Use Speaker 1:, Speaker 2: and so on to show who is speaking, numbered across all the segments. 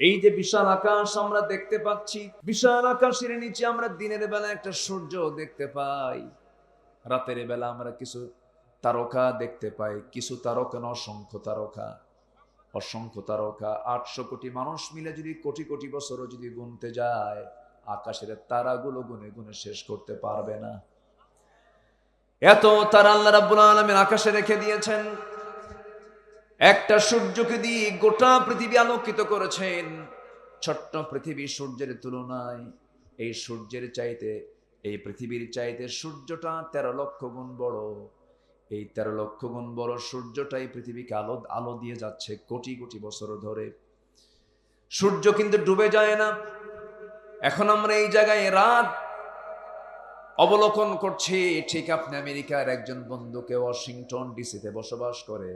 Speaker 1: এই যে বিশাল আকাশ আমরা দেখতে পাচ্ছি, বিশাল আকাশের নিচে আমরা দিনের বেলা একটা সূর্য দেখতে পাই। রাতের বেলা আমরা কিছু তারকা দেখতে পাই, কিছু তারকা না অসংখ্য তারকা। অসংখ্য তারকা, আটশো কোটি মানুষ মিলে যদি কোটি কোটি বছরও যদি গুনতে যায়, আকাশের তারাগুলো গুনে গুনে শেষ করতে পারবে না। এত তারা আল্লাহ রাব্বুল আলামিন আকাশে রেখে দিয়েছেন। একটা সূর্যকে দিয়ে গোটা পৃথিবী আলোকিত করেছেন। ছোট্ট পৃথিবী সূর্যের তুলনায় এই সূর্যের চাইতে, এই পৃথিবীর চাইতে সূর্যটা তেরো লক্ষ গুণ বড়। এই তেরো লক্ষ গুণ বড় সূর্যটাই পৃথিবীকে আলো আলো দিয়ে যাচ্ছে কোটি কোটি বছর ধরে। সূর্য কিন্তু ডুবে যায় না। এখন আমরা এই জায়গায় রাত অবলোকন করছি। ঠিক আপনি আমেরিকার একজন বন্ধুকে ওয়াশিংটন ডিসিতে বসবাস করে।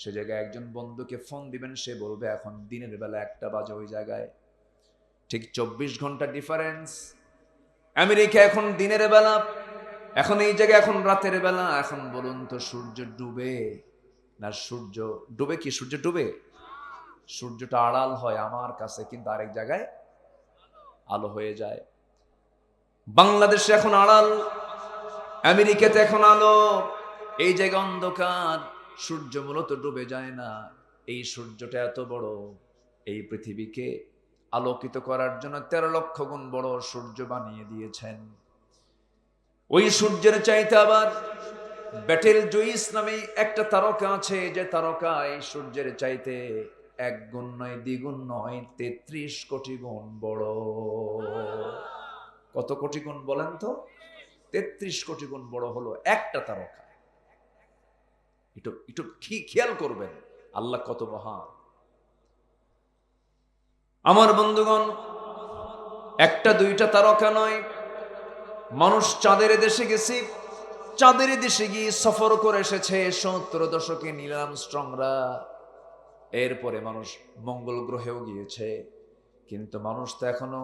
Speaker 1: সে জায়গায় একজন বন্ধুকে ফোন দিবেন, সে বলবে, এখন দিনের বেলা একটা বাজে ওই জায়গায়। ঠিক চব্বিশ ঘণ্টা ডিফারেন্স আমেরিকা এখন দিনের বেলা, এখন এই জায়গায়, এখন রাতের বেলা। এখন বলুন তো, সূর্য ডুবে না সূর্য, ডুবে কি? সূর্য ডুবে? সূর্যটা আড়াল হয় আমার কাছে, কিন্তু আরেক জায়গায় আলো হয়ে যায়। বাংলাদেশে এখন আড়াল, আমেরিকাতে এখন আলো, এই জায়গা অন্ধকার। সূর্য মূলত ডুবে যায় না। এই সূর্যটা এত বড়, এই পৃথিবীকে আলোকিত করার জন্য তেরো লক্ষ গুণ বড় সূর্য বানিয়ে দিয়েছেন। ওই সূর্যের চাইতে আবার ব্যাটেল জুইস নামে একটা তারকা আছে, যে তারকা এই সূর্যের চাইতে এক গুণ নয়, দ্বিগুণ নয়, তেত্রিশ কোটি গুণ বড়। কত কোটি গুণ বলেন তো? তেত্রিশ কোটি গুণ বড় হলো একটা তারকা। একটু একটু খেয়াল করবেন। আল্লাহ কত মহান। আমার বন্ধুগণ, একটা, দুইটা তারকা নয়। মানুষ চাঁদের দেশে গেছি, চাঁদের দেশে গিয়ে সফর করে এসেছে সত্তর দশকে নিলাম স্ট্রংরা। এরপরে মানুষ মঙ্গল গ্রহেও গিয়েছে, কিন্তু মানুষ তো এখনও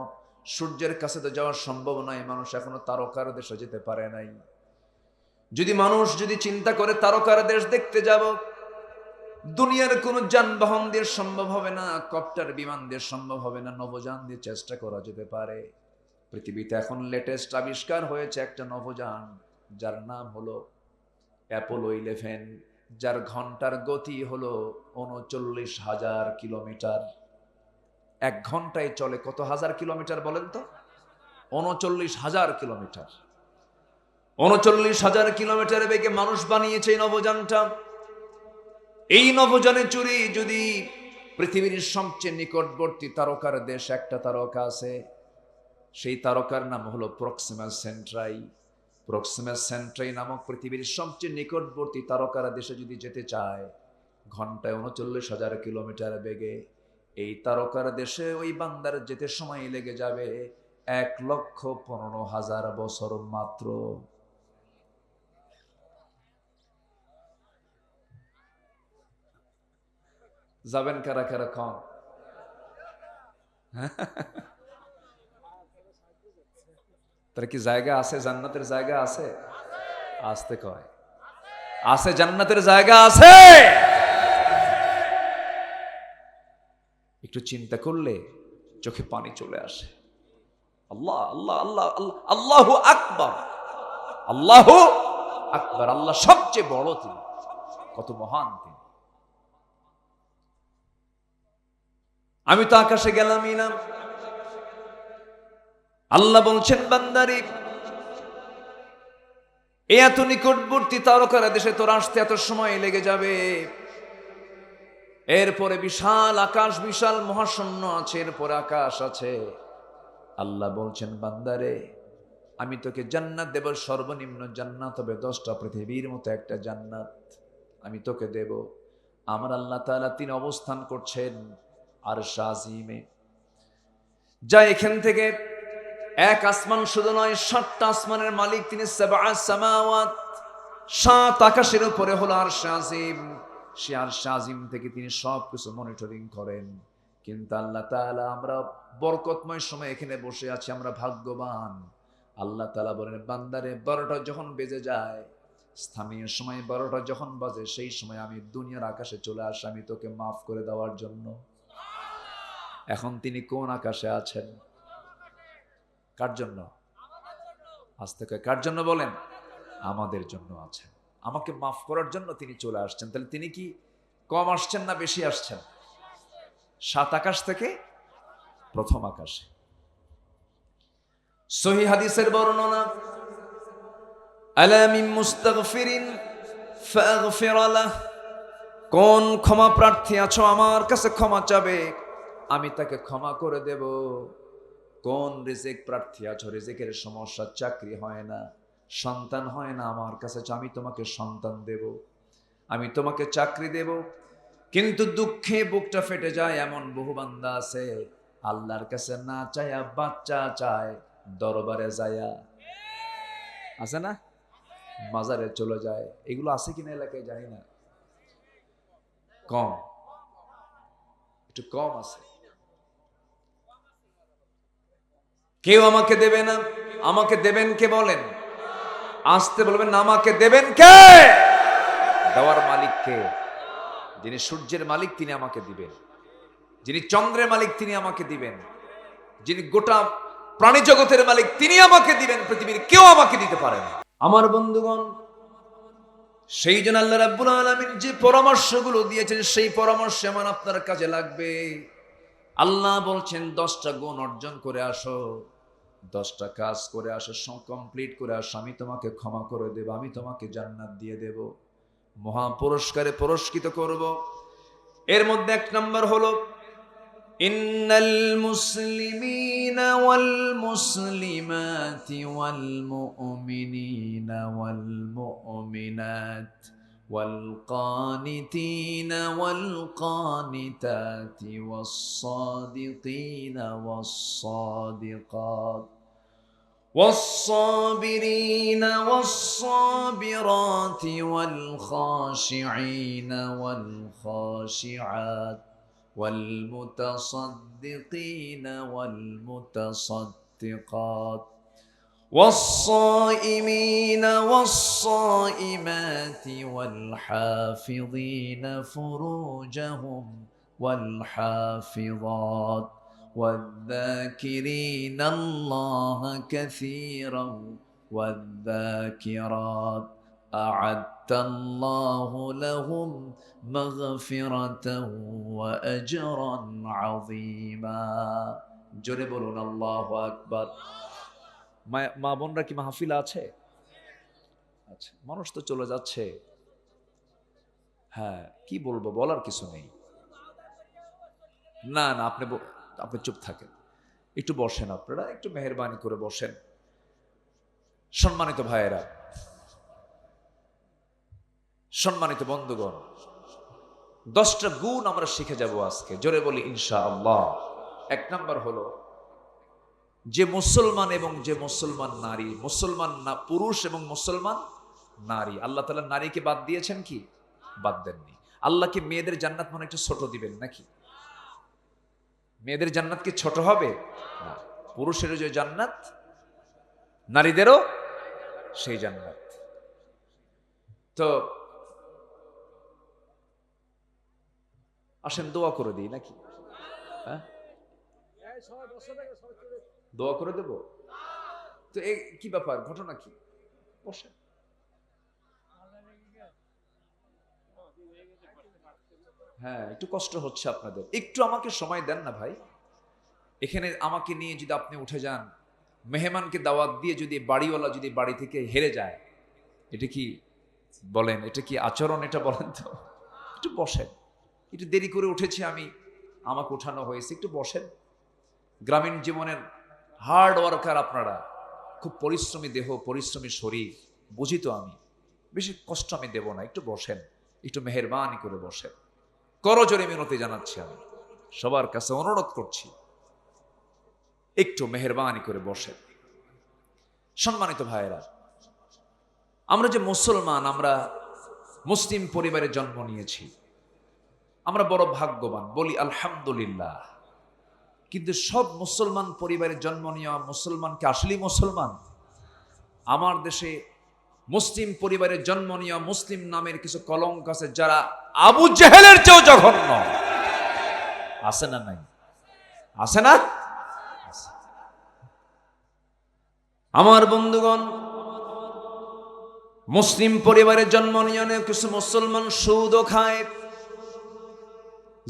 Speaker 1: সূর্যের কাছে তো যাওয়া সম্ভব নয়। মানুষ এখনও তারকার দেশে যেতে পারে নাই। যদি মানুষ যদি চিন্তা করে তারকার দেশ দেখতে যাব, দুনিয়ার কোনো যানবাহন দিয়ে সম্ভব হবে না, কপ্টার বিমান দিয়ে সম্ভব হবে না, নবযান দিয়ে চেষ্টা করা যেতে পারে। পৃথিবীতে এখন লেটেস্ট আবিষ্কার হয়েছে একটা নবযান, যার নাম হলো অ্যাপোলো ইলেভেন যার ঘণ্টার গতি হলো উনচল্লিশ হাজার কিলোমিটার। এক ঘন্টায় চলে কত হাজার কিলোমিটার বলেন তো? উনচল্লিশ হাজার কিলোমিটার। উনচল্লিশ হাজার কিলোমিটার বেগে মানুষ বানিয়েছে এই নবযানটা। এই নবযানে চুরি যদি পৃথিবীর সবচেয়ে নিকটবর্তী তারকার দেশ একটা তারকা আছে, সেই তারকার নাম হলো প্রক্সিমাস সেন্ট্রাই। প্রক্সিমাস সেন্ট্রাই নামক পৃথিবীর সবচেয়ে নিকটবর্তী তারকার দেশে যদি যেতে চায়, ঘন্টায় উনচল্লিশ হাজার কিলোমিটার বেগে এই তারকার দেশে ওই বান্দার যেতে সময় লেগে যাবে এক লক্ষ পনেরো হাজার বছর মাত্র। যাবেন কারা কারা কন তার কি জায়গা আছে জান্নাতের জায়গা আছে আসতে কয় আছে জান্নাতের জায়গা আছে একটু চিন্তা করলে চোখে পানি চলে আসে আল্লাহ আল্লাহ আল্লাহ আল্লাহ আকবর আল্লাহ আকবর আল্লাহ সবচেয়ে বড় তিনি কত মহান তিনি আমি তো আকাশে গেলামই না। আল্লাহ বলছেন, বান্দারি, এ এত নিকটবর্তী তারকারা দেশে তোর আসতে এত সময় লেগে যাবে। এরপরে বিশাল আকাশ, বিশাল মহাশূন্য আছে, এরপরে আকাশ আছে। আল্লাহ বলছেন, বান্দারে, আমি তোকে জান্নাত দেব, সর্বনিম্ন জান্নাত হবে, দশটা পৃথিবীর মতো একটা জান্নাত আমি তোকে দেব। আমার আল্লাহ তালা তিনি অবস্থান করছেন। আর শাহিমে যা এখান থেকে, এক আসমান শুধু নয়, সাতটা আসমানের মালিক তিনি সাত আকাশের উপরে হলো আর শাহিম সে আর শাহিম থেকে তিনি সব কিছু মনিটরিং করেন। কিন্তু আল্লাহ তাআলা আমরা বরকতময় সময় এখানে বসে আছি, আমরা ভাগ্যবান। আল্লাহ তাআলা বলেন, বান্দারে, বারোটা যখন বেজে যায়, স্থানীয় সময় বারোটা যখন বাজে, সেই সময় আমি দুনিয়ার আকাশে চলে আসি, আমি তোকে মাফ করে দেওয়ার জন্য। এখন তিনি কোন আকাশে আছেন? কার জন্য? আজ থেকে কার জন্য বলেন? আমাদের জন্য আছেন। আমাকে মাফ করার জন্য তিনি চলে আসছেন। তাহলে তিনি কি কম আসছেন না বেশি আসছেন? সাত আকাশ থেকে প্রথম আকাশে। সহি হাদিসের বর্ণনা আলামিন মুস্তাগফিরিন ফাগফির লাহ কোন ক্ষমা প্রার্থী আছো? আমার কাছে ক্ষমা চাবে। আমি তাকে ক্ষমা করে দেব। কোন রিজিক প্রার্থী আছো? রিজিকের সমস্যা, চাকরি হয় না, সন্তান হয় না আমার কাছে আমি তোমাকে সন্তান দেব। আমি তোমাকে চাকরি দেব। কিন্তু দুঃখে বুকটা ফেটে যায় এমন বহু বান্দা আছে, আল্লাহর কাছে না চায়া বাচ্চা চায় দরবারে যায়া। আছে না? মাজারে চলে যায়। এগুলো আছে কিনা এলাকায় জানি না। কম। একটু কম আছে। কেউ আমাকে দেবে না। আমাকে দেবেন কে বলেন? আসতে বলবেন, না, আমাকে দেবেন কে? দেওয়ার মালিক কে? যিনি সূর্যের মালিক, তিনি আমাকে দিবেন। যিনি চন্দ্রের মালিক, তিনি আমাকে দিবেন। যিনি গোটা প্রাণী জগতের মালিক, তিনি আমাকে দিবেন। পৃথিবীর কেউ আমাকে দিতে পারে না। আমার বন্ধুগণ, সেই জন্য আল্লাহ রাব্বুল আলামিন যে পরামর্শগুলো দিয়েছেন, সেই পরামর্শ আমার আপনার কাজে লাগবে। আল্লাহ বলছেন, দশটা গুণ অর্জন করে আসো। দশটা কাজ করে আসো কমপ্লিট করে আসো আমি তোমাকে ক্ষমা করে দেব আমি তোমাকে জান্নাত দিয়ে দেব মহা পুরস্কারে পুরস্কৃত করব এর মধ্যে এক নম্বর হলো إن المسلمين والمسلمات والمؤمنين والمؤمنات والقانتين والقانتات والصادقين والصادقات والصابرين والصابرات والخاشعين والخاشعات والمتصدقين والمتصدقات والصائمين والصائمات والحافظين فروجهم والحافظات والذاكرين الله كثيرا والذاكرات أعدت الله لهم مغفرة وأجرا عظيما জোরে বলুন আল্লাহ আকবার মা বোনরা কি মাহফিল আছে আচ্ছা মানুষ তো চলে যাচ্ছে হ্যাঁ কি বলবো বলার কিছু নেই না না আপনি ব- আপনি চুপ থাকেন। একটু বসেন আপনারা, একটু মেহরবানি করে বসেন। সম্মানিত ভাইয়েরা, সম্মানিত বন্ধুগণ, দশটা গুণ আমরা শিখে যাব আজকে। জোরে বলি ইনশা আল্লাহ এক নাম্বার হলো, যে মুসলমান এবং যে মুসলমান নারী, মুসলমান না পুরুষ এবং মুসলমান নারী, আল্লাহ তালা নারীকে বাদ দিয়েছেন কি? বাদ দেননি। আল্লাহকে মেয়েদের জান্নাত মনে একটু ছোট দিবেন নাকি? মেয়েদের জান্নাত কি ছোট হবে? না। পুরুষেরও যে জান্নাত, নারীদেরও সেই জান্নাত। তো আসেন দোয়া করে দিই নাকি? হ্যাঁ? দোয়া করে দেব? তো এই কি ব্যাপার? ঘটনা কি? বসেন। হ্যাঁ একটু কষ্ট হচ্ছে আপনাদের। একটু আমাকে সময় দেন না ভাই। এখানে আমাকে নিয়ে যদি আপনি উঠে যান, মেহমানকে দাওয়াত দিয়ে যদি বাড়িওয়ালা যদি বাড়ি থেকে হেরে যায়, এটা কি বলেন, এটা কি আচরণ এটা বলেন তো? একটু বসেন। একটু দেরি করে উঠেছি আমি, আমাকে উঠানো হয়েছে, একটু বসেন। গ্রামীণ জীবনের হার্ড ওয়ার্কার আপনারা, খুব পরিশ্রমী দেহ, পরিশ্রমী শরীর, বুঝি তো আমি। বেশি কষ্ট আমি দেব না, একটু বসেন, একটু মেহরবানি করে বসেন। করজোরে মিনতি জানাচ্ছি আমি। সবার কাছে অনুরোধ করছি, একটু মেহরবানি করে বসেন। সম্মানিত ভাইয়েরা, আমরা যে মুসলমান, আমরা মুসলিম পরিবারে জন্ম নিয়েছি, আমরা বড় ভাগ্যবান, বলি আলহামদুলিল্লাহ। কিন্তু সব মুসলমান পরিবারে জন্ম নেওয়া মুসলমানকে আসলেই মুসলমান? আমার দেশে মুসলিম পরিবারে জন্ম নেওয়া মুসলিম নামের কিছু কলঙ্ক আছে যারা আবু জেহেলের চেয়েও জঘন্য। আছে না নাই? আছে না? আমার বন্ধুগণ, মুসলিম পরিবারের জন্ম নিয়ে কিছু মুসলমান সুদও খায়,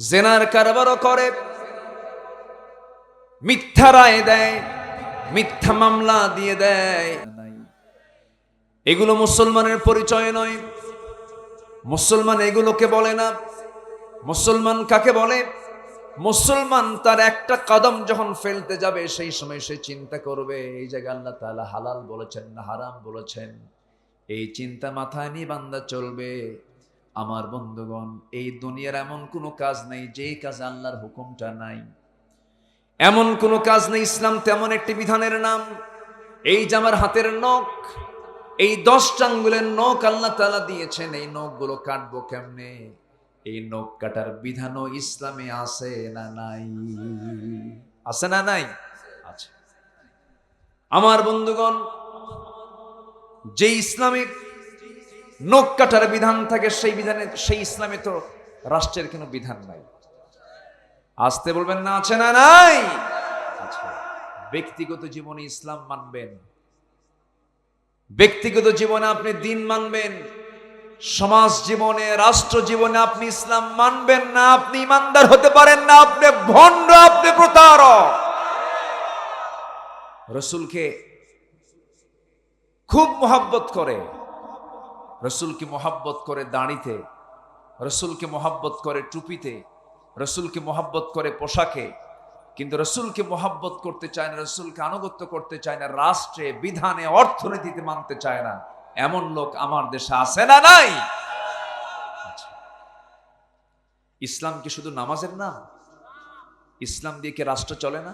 Speaker 1: জেনার কারবারও করে, মিথ্যা রায় দেয়, মিথ্যা মামলা দিয়ে দেয়। এগুলো মুসলমানের পরিচয় নয়। মুসলমান এগুলোকে বলে না। মুসলমান কাকে বলে? মুসলমান তার একটা কদম যখন ফেলতে যাবে, সেই সময় সে চিন্তা করবে, এই জায়গায় আল্লাহ তাআলা হালাল বলেছেন না হারাম বলেছেন? এই চিন্তা মাথায় নিয়ে বান্দা চলবে। আমার বন্ধুগণ, এই দুনিয়ার এমন কোনো কাজ নেই, যেই কাজ আল্লাহর হুকুমটা নাই। এমন কোনো কাজ নেই, ইসলাম তেমন একটি বিধানের নাম। এই যে আমার হাতের নখ এই দশটা আঙ্গুলের নখ আল্লাহ তালা দিয়েছেন, এই নখগুলো কাটবো কেমনে? এই নখ কাটার বিধানও ইসলামে আছে না নাই? আছে না নাই? আমার বন্ধুগণ, যে ইসলামের নখ কাটার বিধান থাকে, সেই বিধানে, সেই ইসলামে তো রাষ্ট্রের কোনো বিধান নাই। আসতে বলবেন না, আছে না নাই? আচ্ছা। ব্যক্তিগত জীবনে ইসলাম মানবেন। ব্যক্তিগত জীবনে আপনি দিন মানবেন, সমাজ জীবনে, রাষ্ট্র জীবনে আপনি ইসলাম মানবেন না, আপনি ইমানদার হতে পারেন না, আপনি ভণ্ড, আপনি প্রতারক। রসুলকে খুব মোহাব্বত করে, রসুলকে মোহাব্বত করে দাঁড়িতে, রসুলকে মোহাব্বত করে টুপিতে, রসুলকে মোহাব্বত করে পোশাকে কিন্তু রসুলকে মোহাব্বত করতে চায় না, রসুলকে আনুগত্য করতে চায় না, রাষ্ট্রে, বিধানে, অর্থনীতিতে মানতে চায় না। এমন লোক আমার দেশে আছে না নাই? আচ্ছা। ইসলাম কি শুধু নামাজের নাম ইসলাম দিয়ে কি রাষ্ট্র চলে না?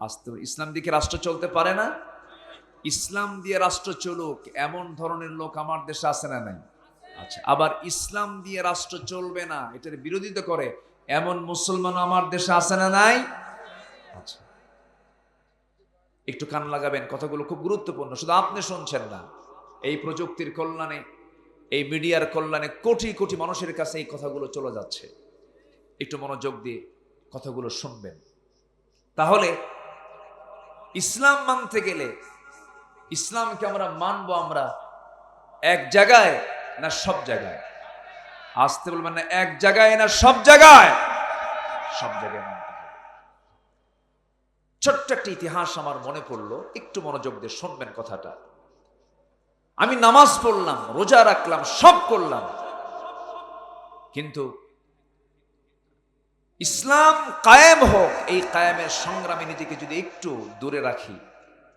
Speaker 1: আসতে ইসলাম দিয়ে কি রাষ্ট্র চলতে পারে না? ইসলাম দিয়ে রাষ্ট্র চলুক, এমন ধরনের লোক আমার দেশে আছে না নাই? আচ্ছা আবার ইসলাম দিয়ে রাষ্ট্র চলবে না, এটার বিরোধিতা করে এমন মুসলমান আমার দেশে আছে না নাই? আচ্ছা। একটু কান লাগাবেন, কথাগুলো খুব গুরুত্বপূর্ণ, শুধু আপনি শুনছেন না। এই প্রযুক্তির কল্যাণে, এই মিডিয়ার কল্যাণে কোটি কোটি মানুষের কাছে এই কথাগুলো চলে যাচ্ছে। একটু মনোযোগ দিয়ে কথাগুলো শুনবেন। তাহলে, ইসলাম মানতে গেলে, ইসলামকে আমরা মানবো আমরা এক জায়গায় না সব জায়গায়? আসতে বলবেন না, এক জায়গায় না, সব জায়গায়। সব জায়গায় ছোট্ট একটা ইতিহাস আমার মনে পড়ল, একটু মনোযোগ দিয়ে শুনবেন কথাটা। আমি নামাজ পড়লাম, রোজা রাখলাম, সব করলাম। কিন্তু ইসলাম কায়েম হোক, এই কায়েমের সংগ্রামে নিজেকে যদি একটু দূরে রাখি,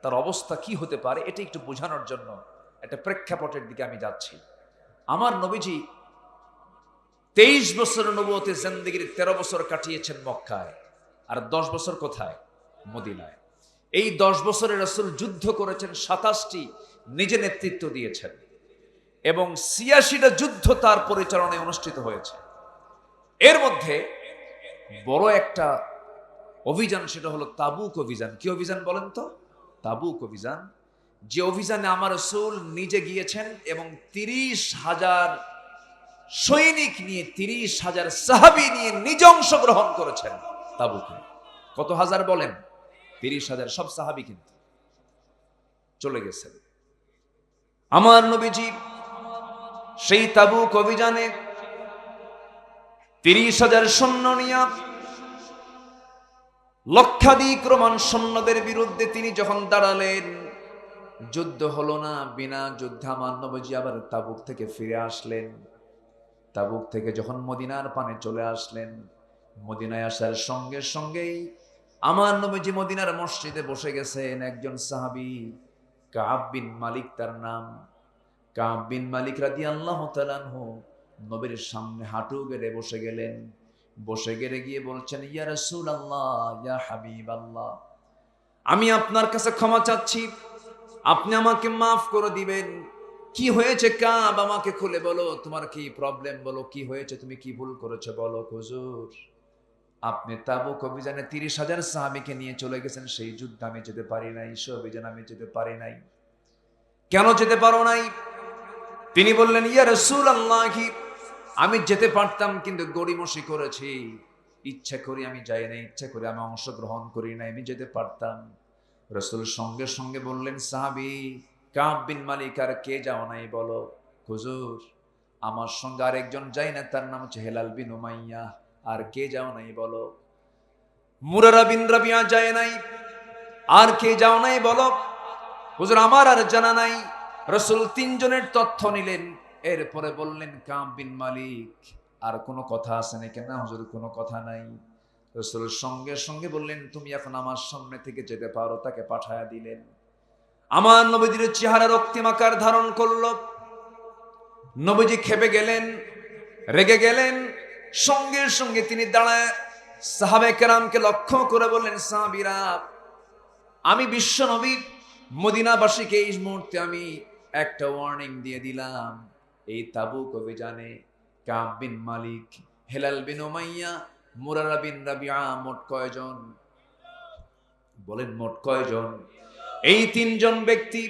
Speaker 1: তার অবস্থা কি হতে পারে, এটা একটু বোঝানোর জন্য একটা প্রেক্ষাপটের দিকে আমি যাচ্ছি। আমার নবীজি তেইশ বছর নবতে জিন্দগির তেরো বছর কাটিয়েছেন মক্কায়। আর দশ বছর কোথায়? মদিনায়। এই দশ বছরে রসুল যুদ্ধ করেছেন, সাতাশটি নিজে নেতৃত্ব দিয়েছেন। এবং ছিয়াশিটা যুদ্ধ তার পরিচালনায় অনুষ্ঠিত হয়েছে। এর মধ্যে বড় একটা অভিযান সেটা হলো তাবুক অভিযান। কি অভিযান বলেন তো? তাবুক অভিযান। যে অভিযানে আমার রসুল নিজে গিয়েছেন এবং তিরিশ হাজার সৈনিক নিয়ে তিরিশ হাজার সাহাবি নিয়ে নিজ অংশগ্রহণ করেছেন তাবুকে। কত হাজার বলেন? তিরিশ হাজার, সব সাহাবি কিন্তু চলে গেছেন। আমার নবীজি সেই তাবুক অভিযানে তিরিশ হাজার সৈন্য নিয়া লক্ষাধিক রোমান সৈন্যদের বিরুদ্ধে তিনি যখন দাঁড়ালেন, যুদ্ধ হলো না, বিনা যুদ্ধে আমার আবার তাবুক থেকে ফিরে আসলেন। তাবুক থেকে যখন মদিনার পানে চলে আসলেন, মদিনায় আসার সঙ্গে সঙ্গেই আমার নবীজি মদিনার মসজিদে বসে গেছেন একজন সাহাবি, কাব বিন মালিক তার নাম। কাব বিন মালিক রাদি আল্লাহ তালানহু নবীর সামনে হাঁটু গেড়ে বসে গেলেন। বসে গেড়ে গিয়ে বলছেন, ইয়া রসুল আল্লাহ ইয়া হাবিব আল্লাহ আমি আপনার কাছে ক্ষমা চাচ্ছি। আপনি আমাকে মাফ করে দিবেন। কি হয়েছে? কাব আমাকে খুলে বলো। তোমার কি প্রবলেম বলো, কি হয়েছে? তুমি কি ভুল করেছ? বলো, হুজুর। আপনি তাবুক অভিযানে তিরিশ হাজার সাহাবিকে নিয়ে চলে গেছেন। সেই যুদ্ধ আমি যেতে পারি নাই, সে অভিযান আমি যেতে পারি নাই। কেন যেতে পারো নাই? তিনি বললেন, ইয়া রসুল আল্লাহি আমি যেতে পারতাম, কিন্তু গড়িমসি করেছি। ইচ্ছা করি আমি যাই না ইচ্ছা করি আমি অংশগ্রহণ করি না আমি যেতে পারতাম। রসুল সঙ্গে সঙ্গে বললেন, সাহাবি কাব বিন মালিক, আর কে যাও নাই বলো? হুজুর, আমার সঙ্গে আরেকজন যাই না, তার নাম হচ্ছে হেলাল বিন উমাইয়া। আর কে যাও নাই বলো? মুরারা বিন রাবিয়া যায় নাই। আর কে যাও নাই বলো? হুজুর, আমার আর জানা নাই। রসুল তিনজনের তথ্য নিলেন। এরপরে বললেন কাম বিন মালিক, আর কোনো কথা আছে নাকি? না হুজুর, কোনো কথা নাই। রসুল সঙ্গে সঙ্গে বললেন, তুমি এখন আমার সামনে থেকে যেতে পারো, তাকে পাঠায়া দিলেন। আমার নবীজির চেহারা রক্তিমাকার ধারণ করল। নবীজি খেপে গেলেন, রেগে গেলেন, সঙ্গে সঙ্গে তিনি দাঁড়ায় সাহাবে কেরামকে লক্ষ্য করে বললেন, সাহাবিরা, আমি বিশ্ব নবী, মদিনাবাসীকে এই মুহূর্তে আমি একটা ওয়ার্নিং দিয়ে দিলাম। এই তাবুক অভিযানে কাব বিন মালিক, হেলাল বিন ওমাইয়া মুরারা বিন রাবিয়া মোট কয়জন? বলেন, মোট কয়জন? এই তিনজন ব্যক্তি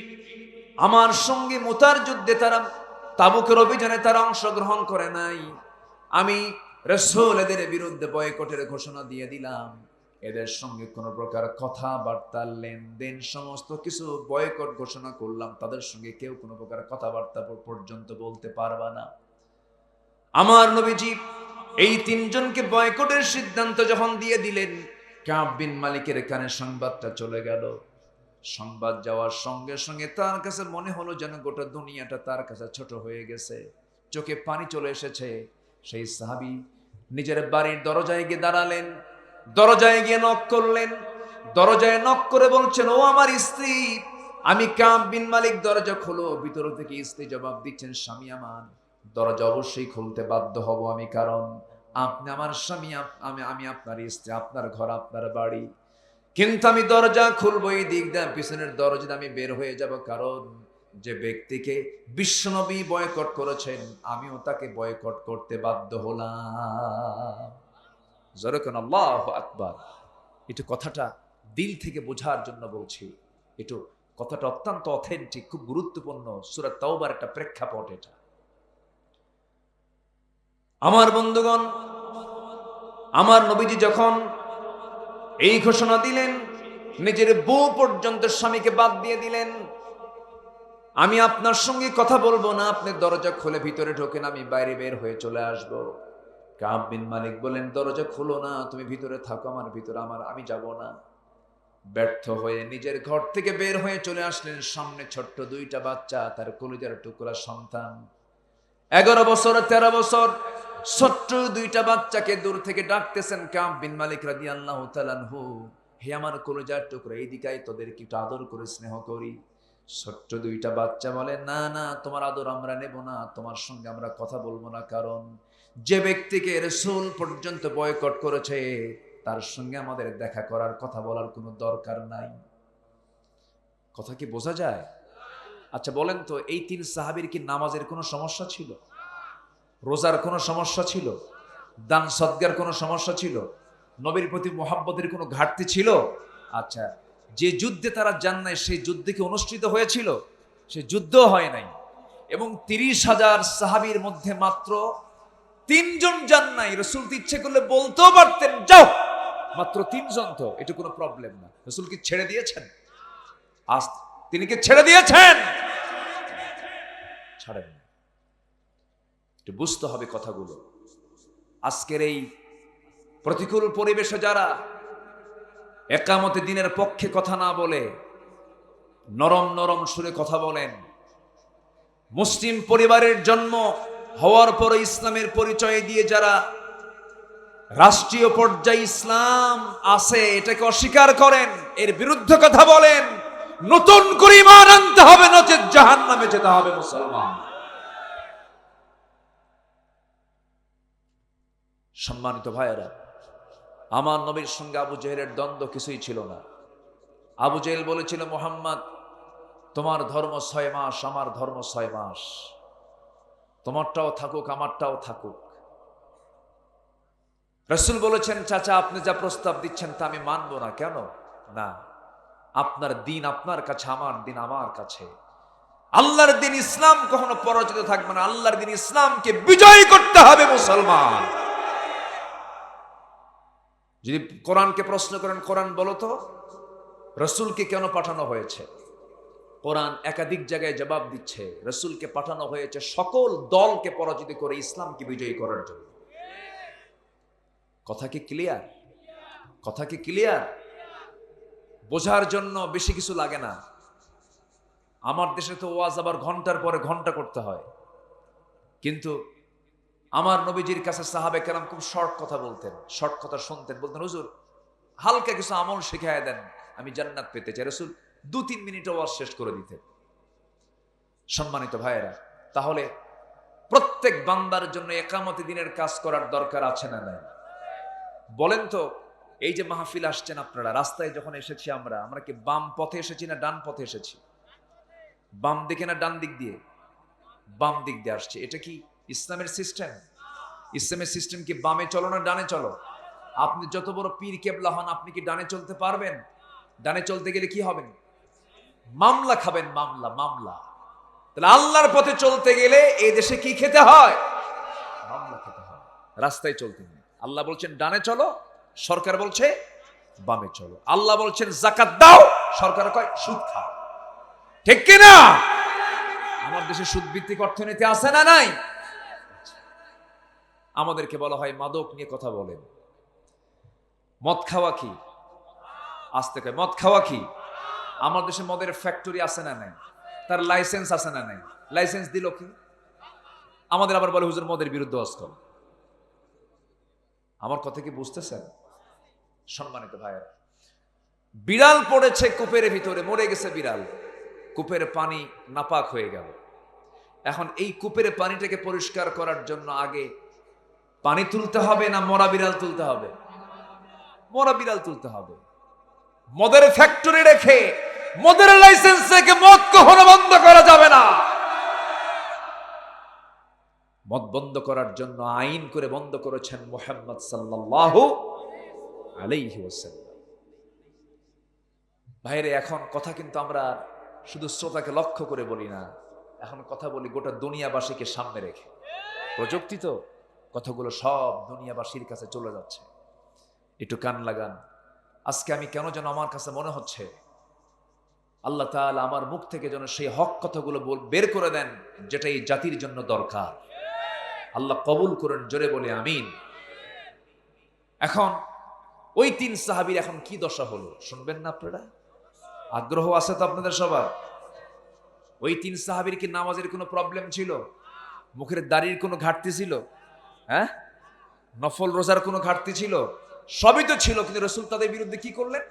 Speaker 1: আমার সঙ্গে মোতার যুদ্ধে তারা, তাবুকের অভিযানে তারা অংশগ্রহণ করে নাই। আমি রসুল এদের বিরুদ্ধে বয়কটের ঘোষণা দিয়ে দিলাম। এদের সঙ্গে কোনো প্রকার কথাবার্তা, লেনদেন, সমস্ত কিছু বয়কট ঘোষণা করলাম। তাদের সঙ্গে কেউ কোনো প্রকার কথাবার্তা পর্যন্ত বলতে পারবা না। আমার নবীজি এই তিনজনকে বয়কটের সিদ্ধান্ত যখন দিয়ে দিলেন, কাব বিন মালিকের কানে সংবাদটা চলে গেল। সংবাদ যাওয়ার সঙ্গে সঙ্গে তার কাছে মনে হলো যেন গোটা দুনিয়াটা তার কাছে ছোট হয়ে গেছে। চোখে পানি চলে এসেছে। সেই সাহাবি নিজের বাড়ির দরজায় গিয়ে দাঁড়ালেন, দরজায় গিয়ে নক করলেন। দরজায় নক করে বলছেন, ও আমার স্ত্রী, আমি কাম বিন মালিক, দরজা খোলো। ভিতর থেকে স্ত্রী জবাব দিচ্ছেন, স্বামী আমার, দরজা অবশ্যই খুলতে বাধ্য হব আমি, কারণ আপনি আমার স্বামী আমি আমি আপনার স্ত্রী, আপনার ঘর, আপনার বাড়ি। কিন্তু আমি দরজা খুলবো এই দিক দিয়ে, পিছনের দরজা আমি বের হয়ে যাব, কারণ যে ব্যক্তিকে বিশ্বনবী বয়কট করেছেন, আমিও তাকে বয়কট করতে বাধ্য হলাম। জরকন আল্লাহ আকবার। একটু কথাটা দিল থেকে বোঝার জন্য বলছি, একটু কথাটা অত্যন্ত অথেন্টিক খুব গুরুত্বপূর্ণ সুরাত তাওবার একটা প্রেক্ষাপট এটা। আমার বন্ধুগণ, আমার নবীজি যখন এই ঘোষণা দিলেন, নিজের বউ পর্যন্ত স্বামীকে বাদ দিয়ে দিলেন। আমি আপনার সঙ্গে কথা বলব না, আপনি দরজা খুলে ভিতরে ঢোকেন, আমি বাইরে বের হয়ে চলে আসব। কাব বিন মালিক বলেন দরজা খুলো না, তুমি ভিতরে থাকো, আমার ভিতরে আমার, আমি যাব না। ব্যর্থ হয়ে নিজের ঘর থেকে বের হয়ে চলে আসলেন সামনে ছোট্ট দুইটা বাচ্চা, তার কলিজার টুকরা সন্তান। এগারো বছর, তেরো বছর ছোট্ট দুইটা বাচ্চাকে দূর থেকে ডাকতেছেন কাম বিন মালিক রাদি আল্লাহ তালানহু হে আমার কলেজার টুকরো, এই দিকায় তোদেরকে একটু আদর করে স্নেহ করি। ছোট্ট দুইটা বাচ্চা বলে, না না, তোমার আদর আমরা নেব না, তোমার সঙ্গে আমরা কথা বলব না, কারণ যে ব্যক্তিকে রসুল পর্যন্ত বয়কট করেছে, তার সঙ্গে আমাদের দেখা করার কথা বলার কোনো দরকার নাই। কথা কি বোঝা যায়? আচ্ছা বলেন তো, এই তিন সাহাবীর কি নামাজের কোনো সমস্যা ছিল? রোজার কোনো সমস্যা ছিল? দান সদ্গার কোনো সমস্যা ছিল? নবীর প্রতি মোহাব্বতের কোনো ঘাটতি ছিল? আচ্ছা যে যুদ্ধে তারা যান নাই, সেই যুদ্ধে কি অনুষ্ঠিত হয়েছিল? সে যুদ্ধ হয় নাই। এবং তিরিশ হাজার সাহাবীর মধ্যে মাত্র তিনজন যান নাই। রসুল ইচ্ছে করলে বলতেও পারতেন, যাও! মাত্র তিনজন তো, এটা কোনো প্রবলেম না। রসুল কি ছেড়ে দিয়েছেন? আজ তিনি কি ছেড়ে দিয়েছেন? ছাড়েন। একটু বুঝতে হবে কথাগুলো। আজকের এই প্রতিকূল পরিবেশে যারা একামতে দিনের পক্ষে কথা না বলে, নরম নরম সুরে কথা বলেন, মুসলিম পরিবারের জন্ম হওয়ার পর ইসলামের পরিচয় দিয়ে যারা রাষ্ট্রীয় পর্যায়ে ইসলাম আছে, এটাকে অস্বীকার করেন, এর বিরুদ্ধে কথা বলেন, নতুন করে ইমান আনতে হবে, নচেত জাহান নামে যেতে হবে মুসলমান। সম্মানিত ভাইয়েরা, আমার নবীর সঙ্গে আবু জেহেলের দ্বন্দ্ব কিছুই ছিল না। আবু জেহেল বলেছিল, মোহাম্মদ, তোমার ধর্ম ছয় মাস, আমার ধর্ম ছয় মাস। তোমারটাও থাকুক, আমারটাও থাকুক। রসুল বলেছেন, চাচা, আপনি যা প্রস্তাব দিচ্ছেন তা আমি মানব না, কেন? না, আপনার দিন আপনার কাছে, আমার দিন আমার কাছে। আল্লাহর দিন ইসলাম কখনো পরাজিত থাকবে না। আল্লাহর দিন ইসলামকে বিজয় করতে হবে মুসলমান। যদি কোরআনকে প্রশ্ন করেন, কোরআন বলো তো, রসুলকে কেন পাঠানো হয়েছে? কোরআন একাধিক জায়গায় জবাব দিচ্ছে, রসুলকে পাঠানো হয়েছে সকল দলকে পরাজিত করে ইসলামকে বিজয়ী করার জন্য। কথা কি ক্লিয়ার কথা কি ক্লিয়ার বোঝার জন্য বেশি কিছু লাগে না। আমার দেশে তো ওয়াজ আবার ঘণ্টার পরে ঘণ্টা করতে হয়। কিন্তু আমার নবীজির কাছে সাহাবে কেরাম খুব শর্ট কথা বলতেন, শর্ট কথা শুনতেন, বলতেন, হুজুর, হালকা কিছু আমল শিখাই দেন, আমি জান্নাত পেতে চাই। রসুল দু তিন মিনিট ওয়াজ শেষ করে দিতেন। সম্মানিত ভাইয়েরা, তাহলে প্রত্যেক বান্দার জন্য একামতি দিনের কাজ করার দরকার আছে না নাই? বলেন তো, এই যে মাহফিল আসছেন আপনারা, রাস্তায় যখন এসেছি আমরা আমরা কি বাম পথে এসেছি না ডান পথে এসেছি? বাম দিকে না ডান দিক দিয়ে? বাম দিক দিয়ে আসছে। এটা কি ইসলামের সিস্টেম ইসলামের সিস্টেম কি বামে চলো না ডানে চলো? আপনি যত বড় পীর কেবলা হন, আপনি কি ডানে চলতে পারবেন? ডানে চলতে গেলে কি হবেন মামলা খাবেন, মামলা মামলা। তাহলে আল্লাহর পথে চলতে গেলে এই দেশে কি খেতে হয়? মামলা খেতে হয়। রাস্তায় চলতে নেই আল্লাহ বলছেন, ডানে চলো, সরকার বলছে, বামে চলো। আল্লাহ বলছেন, জাকাত দাও। সরকার কয়, সুদ খাও। ঠিক কিনা? আমার দেশে সুদ ভিত্তিক অর্থনীতি আছে না নাই? আমাদেরকে বলা হয় মাদক নিয়ে কথা বলেন। মদ খাওয়া কি? আসতে কয় মদ খাওয়া কি? আমার দেশে মদের ফ্যাক্টরি আছে না নাই? তার লাইসেন্স আছে না নাই? লাইসেন্স দিল কি? আমাদের আবার বলে, হুজুর, মদের বিরুদ্ধে অস্ত্র আমার কথা কি বুঝতেছেন? সম্মানিত ভাইয়েরা, বিড়াল পড়েছে কূপের ভিতরে, মরে গেছে বিড়াল। কূপের পানি নাপাক হয়ে গেল। এখন এই কূপের পানিটাকে পরিষ্কার করার জন্য আগে পানি তুলতে হবে না মরা বিড়াল তুলতে হবে? মরা বিড়াল তুলতে হবে। মদের ফ্যাক্টরি রেখে, মদের লাইসেন্স থেকে মদ কখনো বন্ধ করা যাবে না। মদ বন্ধ করার জন্য আইন করে বন্ধ করেছেন মোহাম্মদ সাল্লাল্লাহু আলাইহি ওয়াসাল্লাম। ভাইরে, এখন কথা কিন্তু আমরা শুধু শ্রোতাকে লক্ষ্য করে বলি না, এখন কথা বলি গোটা দুনিয়াবাসীকে সামনে রেখে। প্রযুক্তি তো। কথাগুলো সব দুনিয়াবাসীর কাছে চলে যাচ্ছে। একটু কান লাগান। আজকে আমি কেন যেন আমার কাছে মনে হচ্ছে, আল্লাহ তাআলা আমার মুখ থেকে যেন সেই হক কথাগুলো বের করে দেন যেটা এই জাতির জন্য দরকার। আল্লাহ কবুল করেন, জোরে বলে আমিন। এখন ওই তিন সাহাবীর এখন কি দশা হলো, শুনবেন না আপনারা? আগ্রহ আছে তো আপনাদের সবার? ওই তিন সাহাবীর কি নামাজের কোনো প্রবলেম ছিল? মুখের দাড়ির কোনো ঘাটতি ছিল? হ্যাঁ? নফল রোজার কোনো ঘাটতি ছিল? সবই তো ছিল, কিন্তু রসুল তাদের বিরুদ্ধে কি করলেন?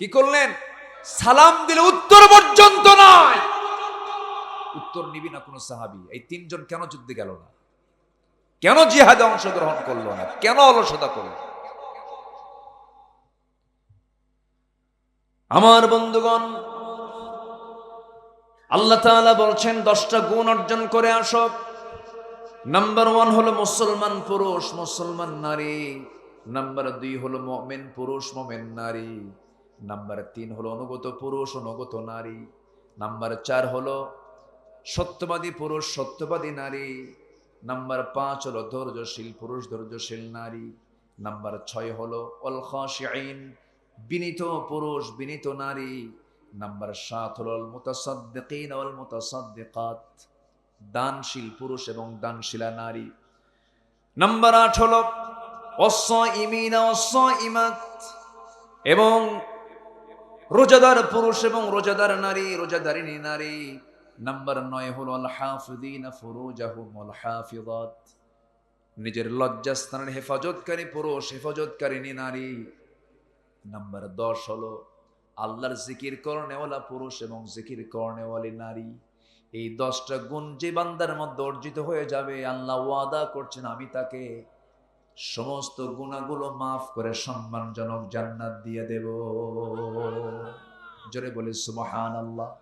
Speaker 1: কি করলেন? সালাম দিলে উত্তর পর্যন্ত নয়। উত্তর নিবি না কোনো সাহাবি। এই তিনজন কেন যুদ্ধে গেল না? কেন জিহাদে অংশগ্রহণ করল না? কেন অলসতা করল আমার বন্ধুগণ, আল্লাহ বলছেন, দশটা গুণ অর্জন করে আসো। নাম্বার ওয়ান হলো মুসলমান পুরুষ, মুসলমান নারী। নাম্বার দুই হলো মমেন পুরুষ, মমেন নারী। নাম্বার তিন হলো অনুগত পুরুষ, অনুগত নারী। নাম্বার চার হলো সত্যবাদী পুরুষ, সত্যবাদী নারী। নাম্বার পাঁচ হলো ধৈর্যশীল পুরুষ, ধৈর্যশীল নারী। নাম্বার ছয় হলো অল খাশিঈন, বিনীত পুরুষ, বিনীত নারী। নাম্বার সাত হলো অল ওয়াল মুতাসাদ্দিকাত। দানশীল পুরুষ এবং দানশীলা নারী। নাম্বার আট হলো অস্সাইমিনা অস্সাইমাত এবং রোজাদার পুরুষ এবং রোজাদার নারী, রোজাদারিনী নারী। নাম্বার নয় হলো আল আল নিজের লজ্জাস্থানের হেফাজতকারী পুরুষ হেফাজতকারিনী নারী। নাম্বার দশ হলো, আল্লাহর জিকির করণেওয়ালা পুরুষ এবং জিকির করণেওয়ালি নারী। এই দশটা গুণ যে বান্দার মধ্যে অর্জিত হয়ে যাবে, আল্লাহ ওয়াদা করছেন, আমি তাকে সমস্ত গুণাগুলো মাফ করে সম্মানজনক জান্নাত দিয়ে দেব। জোরে বলি সুবহান আল্লাহ